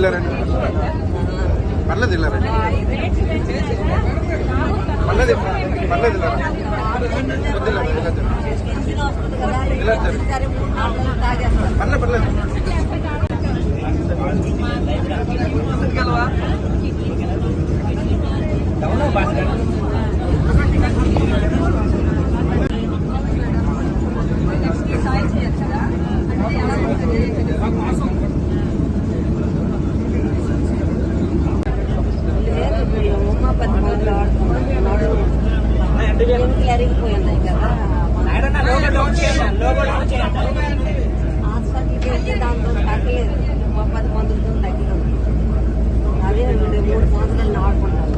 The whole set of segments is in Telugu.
ఇల్లారండి పర్లేదు ఇల్లారండి పర్లేదు పర్లేదు ఇల్లారండి వద్దు ఇల్లారండి పర్లేదు పర్లేదు కదా హాస్పిటల్కి వెళ్తే దాంతో తగ్గలేదు ఒక పది మందులతో అదే మూడు సంవత్సరాలు ఆడుకుంటాను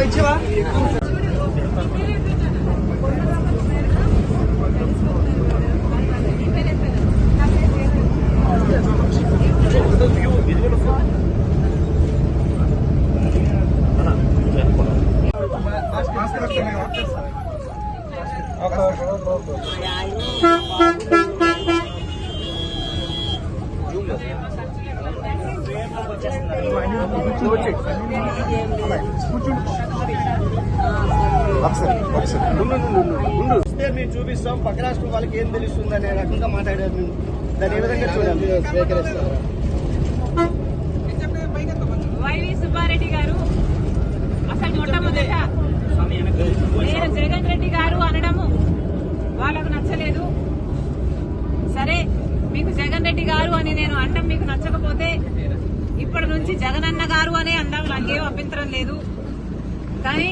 arabacı var. Okay. వస్తే మేము చూపిస్తాం పక్క రాష్ట్రం వాళ్ళకి ఏం తెలుస్తుంది అనే రకంగా మాట్లాడారు మేము దాన్ని ఏ విధంగా చూడాలి వైవి సుబ్బారెడ్డి గారు అసలు మొట్టమొదట నేను జగన్ రెడ్డి గారు అనడము వాళ్ళకు నచ్చలేదు సరే మీకు జగన్ రెడ్డి గారు అని నేను అనడం మీకు నచ్చకపోతే ఇప్పటి నుంచి జగనన్న గారు అనే అందాం నాకేం అభ్యంతరం లేదు. కానీ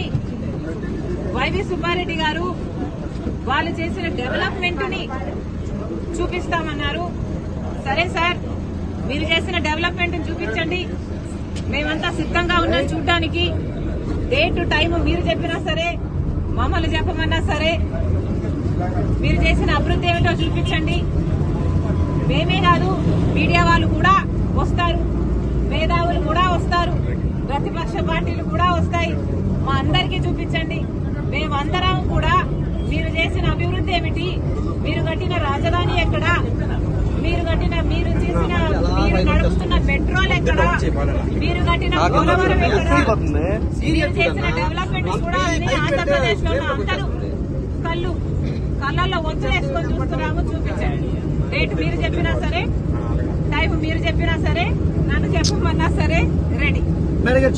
వైవి సుబ్బారెడ్డి గారు వాళ్ళు చేసిన డెవలప్మెంట్ని చూపిస్తామన్నారు. సరే సార్ మీరు చేసిన డెవలప్మెంట్ చూపించండి. మేమంతా సిద్ధంగా ఉన్నాం చూడ్డానికి. డేట్ టైం మీరు చెప్పినా సరే మమ్మల్ని చెప్పమన్నా సరే మీరు చేసిన అభివృద్ధి ఏమిటో చూపించండి. మేమే కాదు మీడియా వాళ్ళు కూడా వస్తారు. మేధావులు కూడా వస్తారు. ప్రతిపక్ష పార్టీలు కూడా వస్తాయి. మా అందరికీ చూపించండి. మేమందరం కూడా మీరు చేసిన అభివృద్ధి ఏమిటి? మీరు కట్టిన రాజధాని ఎక్కడ? మీరు కట్టిన మీరు చేసిన మీరు నడుపుతున్న పెట్రోల్ ఎక్కడ? మీరు కట్టిన పోలవరం ఎక్కడ? మీరు చేసిన డెవలప్మెంట్ కూడా అన్ని ఆంధ్రప్రదేశ్లో అందరూ కళ్ళు కళ్ళల్లో వంచులేసుకొని చూస్తున్నాము చూపించండి. డేట్ మీరు చెప్పినా సరే టైం మీరు చెప్పినా సరే నన్ను చెప్పమన్నా సరే రెడీ.